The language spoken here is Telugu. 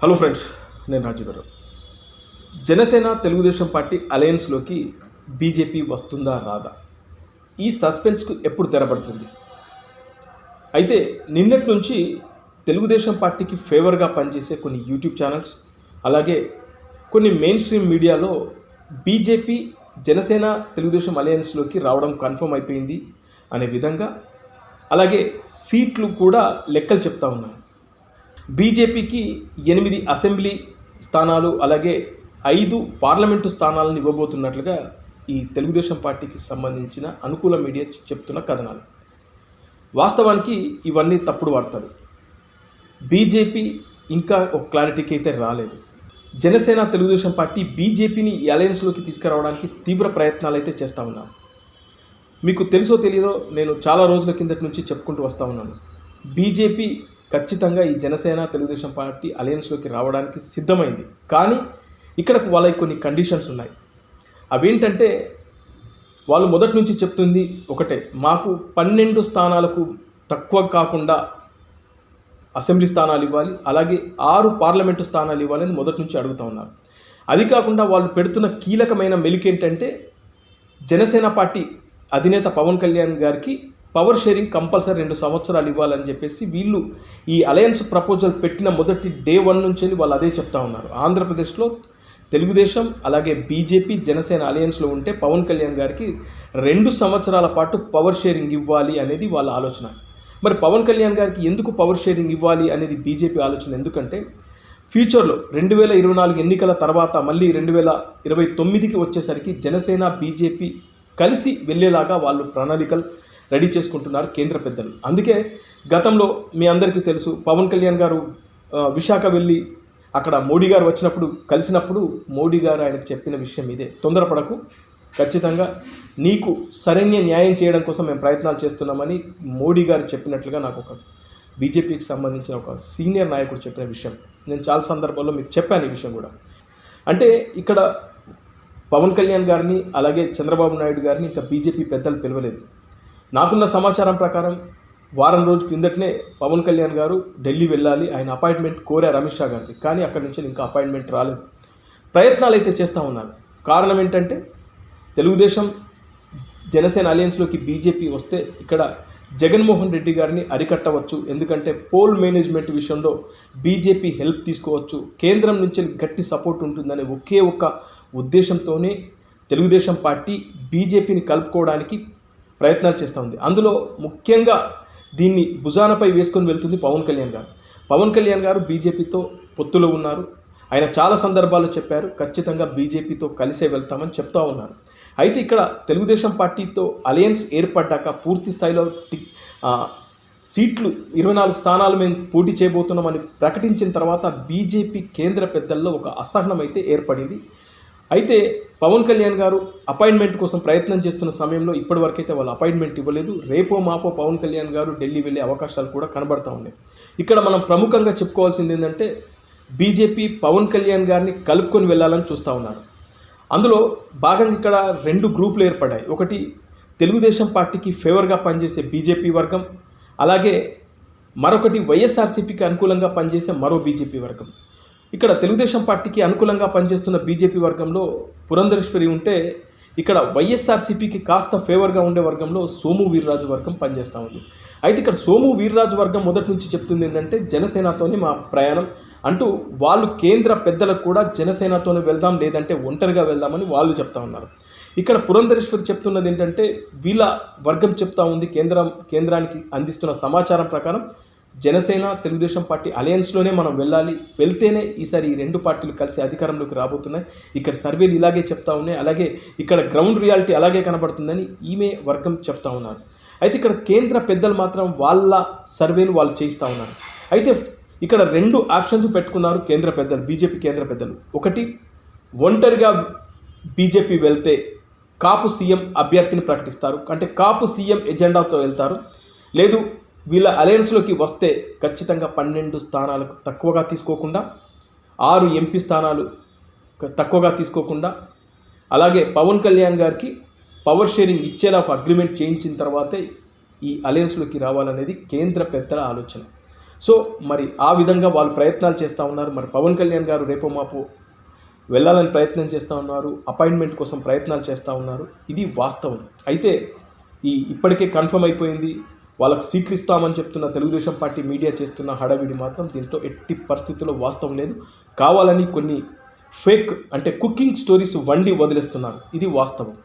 హలో ఫ్రెండ్స్ నేను రాజు గారు. జనసేన తెలుగుదేశం పార్టీ అలయన్స్లోకి బీజేపీ వస్తుందా రాదా? ఈ సస్పెన్స్కు ఎప్పుడు తెరబడుతుంది? అయితే నిన్నటి నుంచి తెలుగుదేశం పార్టీకి ఫేవర్గా పనిచేసే కొన్ని యూట్యూబ్ ఛానల్స్ అలాగే కొన్ని మెయిన్ స్ట్రీమ్ మీడియాలో బీజేపీ జనసేన తెలుగుదేశం అలయన్స్లోకి రావడం కన్ఫర్మ్ అయిపోయింది అనే విధంగా అలాగే సీట్లు కూడా లెక్కలు చెప్తా ఉన్నాను. బీజేపీకి ఎనిమిది అసెంబ్లీ స్థానాలు అలాగే ఐదు పార్లమెంటు స్థానాలను ఇవ్వబోతున్నట్లుగా ఈ తెలుగుదేశం పార్టీకి సంబంధించిన అనుకూల మీడియా చెప్తున్న కథనాలు. వాస్తవానికి ఇవన్నీ తప్పుడు వార్తలు. బీజేపీ ఇంకా ఒక క్లారిటీకి అయితే రాలేదు. జనసేన తెలుగుదేశం పార్టీ బీజేపీని అలయన్స్లోకి తీసుకురావడానికి తీవ్ర ప్రయత్నాలు అయితే చేస్తూ ఉన్నాను మీకు తెలుసో తెలియదో నేను చాలా రోజుల కిందటి నుంచి చెప్పుకుంటూ వస్తూ ఉన్నాను. బీజేపీ ఖచ్చితంగా ఈ జనసేన తెలుగుదేశం పార్టీ అలయన్స్లోకి రావడానికి సిద్ధమైంది. కానీ ఇక్కడ వాళ్ళకి కొన్ని కండిషన్స్ ఉన్నాయి. అవేంటంటే వాళ్ళు మొదటి నుంచి చెప్తుంది ఒకటే మాకు పన్నెండు స్థానాలకు తక్కువ కాకుండా అసెంబ్లీ స్థానాలు ఇవ్వాలి అలాగే ఆరు పార్లమెంటు స్థానాలు ఇవ్వాలని మొదటి నుంచి అడుగుతూ ఉన్నారు. అది కాకుండా వాళ్ళు పెడుతున్న కీలకమైన మెలికేంటంటే జనసేన పార్టీ అధినేత పవన్ కళ్యాణ్ గారికి పవర్ షేరింగ్ కంపల్సరీ రెండు సంవత్సరాలు ఇవ్వాలని చెప్పేసి వీళ్ళు ఈ అలయన్స్ ప్రపోజల్ పెట్టిన మొదటి డే వన్ నుంచి వాళ్ళు అదే చెప్తా ఉన్నారు. ఆంధ్రప్రదేశ్లో తెలుగుదేశం అలాగే బీజేపీ జనసేన అలయన్స్లో ఉంటే పవన్ కళ్యాణ్ గారికి రెండు సంవత్సరాల పాటు పవర్ షేరింగ్ ఇవ్వాలి అనేది వాళ్ళ ఆలోచన. మరి పవన్ కళ్యాణ్ గారికి ఎందుకు పవర్ షేరింగ్ ఇవ్వాలి అనేది బీజేపీ ఆలోచన? ఎందుకంటే ఫ్యూచర్లో రెండు వేల ఇరవై నాలుగు ఎన్నికల తర్వాత మళ్ళీ రెండు వేల ఇరవై తొమ్మిదికి వచ్చేసరికి జనసేన బీజేపీ కలిసి వెళ్ళేలాగా వాళ్ళు ప్రణాళికలు రెడీ చేసుకుంటున్నారు కేంద్ర పెద్దలు. అందుకే గతంలో మీ అందరికీ తెలుసు పవన్ కళ్యాణ్ గారు విశాఖ వెళ్ళి అక్కడ మోడీ గారు వచ్చినప్పుడు కలిసినప్పుడు మోడీ గారు ఆయనకు చెప్పిన విషయం ఇదే. తొందరపడకు. ఖచ్చితంగా నీకు సరైన న్యాయం చేయడం కోసం మేము ప్రయత్నాలు చేస్తున్నామని మోడీ గారు చెప్పినట్లుగా నాకు ఒక బీజేపీకి సంబంధించిన ఒక సీనియర్ నాయకుడు చెప్పిన విషయం. నేను చాలా సందర్భాల్లో మీకు చెప్పాను ఈ విషయం కూడా. అంటే ఇక్కడ పవన్ కళ్యాణ్ గారిని అలాగే చంద్రబాబు నాయుడు గారిని ఇంకా బీజేపీ పెద్దలు పిలవలేదు. నాకున్న సమాచారం ప్రకారం వారం రోజు కిందటనే పవన్ కళ్యాణ్ గారు ఢిల్లీ వెళ్ళాలి ఆయన అపాయింట్మెంట్ కోరారు అమిత్ షా గారిది. కానీ అక్కడి నుంచి ఇంకా అపాయింట్మెంట్ రాలేదు. ప్రయత్నాలు అయితే చేస్తూ ఉన్నారు. కారణం ఏంటంటే తెలుగుదేశం జనసేన అలయన్స్లోకి బీజేపీ వస్తే ఇక్కడ జగన్మోహన్ రెడ్డి గారిని అరికట్టవచ్చు. ఎందుకంటే పోల్ మేనేజ్మెంట్ విషయంలో బీజేపీ హెల్ప్ తీసుకోవచ్చు. కేంద్రం నుంచి గట్టి సపోర్ట్ ఉంటుందనే ఒకే ఒక్క ఉద్దేశంతోనే తెలుగుదేశం పార్టీ బీజేపీని కలుపుకోవడానికి ప్రయత్నాలు చేస్తూ ఉంది. అందులో ముఖ్యంగా దీన్ని భుజానపై వేసుకొని వెళ్తుంది పవన్ కళ్యాణ్ గారు. పవన్ కళ్యాణ్ గారు బీజేపీతో పొత్తులో ఉన్నారు. ఆయన చాలా సందర్భాల్లో చెప్పారు ఖచ్చితంగా బీజేపీతో కలిసే వెళ్తామని చెప్తా ఉన్నారు. అయితే ఇక్కడ తెలుగుదేశం పార్టీతో అలయన్స్ ఏర్పడ్డాక పూర్తి స్థాయిలో సీట్లు ఇరవై నాలుగు స్థానాలు మేము పోటీ చేయబోతున్నామని ప్రకటించిన తర్వాత బీజేపీ కేంద్ర పెద్దల్లో ఒక అసహనం అయితే ఏర్పడింది. అయితే పవన్ కళ్యాణ్ గారు అపాయింట్మెంట్ కోసం ప్రయత్నం చేస్తున్న సమయంలో ఇప్పటివరకు అయితే వాళ్ళు అపాయింట్మెంట్ ఇవ్వలేదు. రేపో మాపో పవన్ కళ్యాణ్ గారు ఢిల్లీ వెళ్ళే అవకాశాలు కూడా కనబడతా ఉన్నాయి. ఇక్కడ మనం ప్రముఖంగా చెప్పుకోవాల్సింది ఏంటంటే బీజేపీ పవన్ కళ్యాణ్ గారిని కలుపుకొని వెళ్ళాలని చూస్తూ ఉన్నారు. అందులో భాగంగా ఇక్కడ రెండు గ్రూపులు ఏర్పడ్డాయి. ఒకటి తెలుగుదేశం పార్టీకి ఫేవర్గా పనిచేసే బీజేపీ వర్గం అలాగే మరొకటి వైఎస్ఆర్సీపీకి అనుకూలంగా పనిచేసే మరో బీజేపీ వర్గం. ఇక్కడ తెలుగుదేశం పార్టీకి అనుకూలంగా పనిచేస్తున్న బీజేపీ వర్గంలో పురంధరేశ్వరి ఉంటే ఇక్కడ వైఎస్ఆర్సీపీకి కాస్త ఫేవర్గా ఉండే వర్గంలో సోము వీర్రాజు వర్గం పనిచేస్తూ ఉంది. అయితే ఇక్కడ సోము వీర్రాజు వర్గం మొదటి నుంచి చెప్తుంది ఏంటంటే జనసేనతోనే మా ప్రయాణం అంటూ వాళ్ళు కేంద్ర పెద్దలకు కూడా జనసేనతోనే వెళ్దాం లేదంటే ఒంటరిగా వెళ్దామని వాళ్ళు చెప్తా ఉన్నారు. ఇక్కడ పురంధరేశ్వరి చెప్తున్నది ఏంటంటే వీళ్ళ వర్గం చెప్తా ఉంది కేంద్రం కేంద్రానికి అందిస్తున్న సమాచారం ప్రకారం జనసేన తెలుగుదేశం పార్టీ అలయన్స్లోనే మనం వెళ్ళాలి. వెళ్తేనే ఈసారి ఈ రెండు పార్టీలు కలిసి అధికారంలోకి రాబోతున్నాయి. ఇక్కడ సర్వేలు ఇలాగే చెప్తా ఉన్నాయి. అలాగే ఇక్కడ గ్రౌండ్ రియాలిటీ అలాగే కనబడుతుందని ఈమె వర్గం చెప్తా ఉన్నారు. అయితే ఇక్కడ కేంద్ర పెద్దలు మాత్రం వాళ్ళ సర్వేలు వాళ్ళు చేయిస్తూ ఉన్నారు. అయితే ఇక్కడ రెండు ఆప్షన్స్ పెట్టుకున్నారు కేంద్ర పెద్దలు బీజేపీ కేంద్ర పెద్దలు. ఒకటి ఒంటరిగా బీజేపీ వెళ్తే కాపు సీఎం అభ్యర్థిని ప్రకటిస్తారు. అంటే కాపు సీఎం ఎజెండాతో వెళ్తారు. లేదు వీళ్ళ అలయన్స్లోకి వస్తే ఖచ్చితంగా పన్నెండు స్థానాలకు తక్కువగా తీసుకోకుండా ఆరు ఎంపీ స్థానాలు తక్కువగా తీసుకోకుండా అలాగే పవన్ కళ్యాణ్ గారికి పవర్ షేరింగ్ ఇచ్చేలా ఒక అగ్రిమెంట్ చేయించిన తర్వాతే ఈ అలయన్స్లోకి రావాలనేది కేంద్ర పెద్దల ఆలోచన. సో మరి ఆ విధంగా వాళ్ళు ప్రయత్నాలు చేస్తూ ఉన్నారు. మరి పవన్ కళ్యాణ్ గారు రేపో మాపు వెళ్ళాలని ప్రయత్నం చేస్తూ ఉన్నారు. అపాయింట్మెంట్ కోసం ప్రయత్నాలు చేస్తూ ఉన్నారు. ఇది వాస్తవం. అయితే ఈ ఇప్పటికే కన్ఫర్మ్ అయిపోయింది. వాళ్ళకు సీట్లు ఇస్తామని చెప్తున్న తెలుగుదేశం పార్టీ మీడియా చేస్తున్న హడావిడి మాత్రం దీంట్లో ఎట్టి పరిస్థితుల్లో వాస్తవం లేదు. కావాలని కొన్ని ఫేక్ అంటే కుకింగ్ స్టోరీస్ వండి వదిలేస్తున్నారు. ఇది వాస్తవం.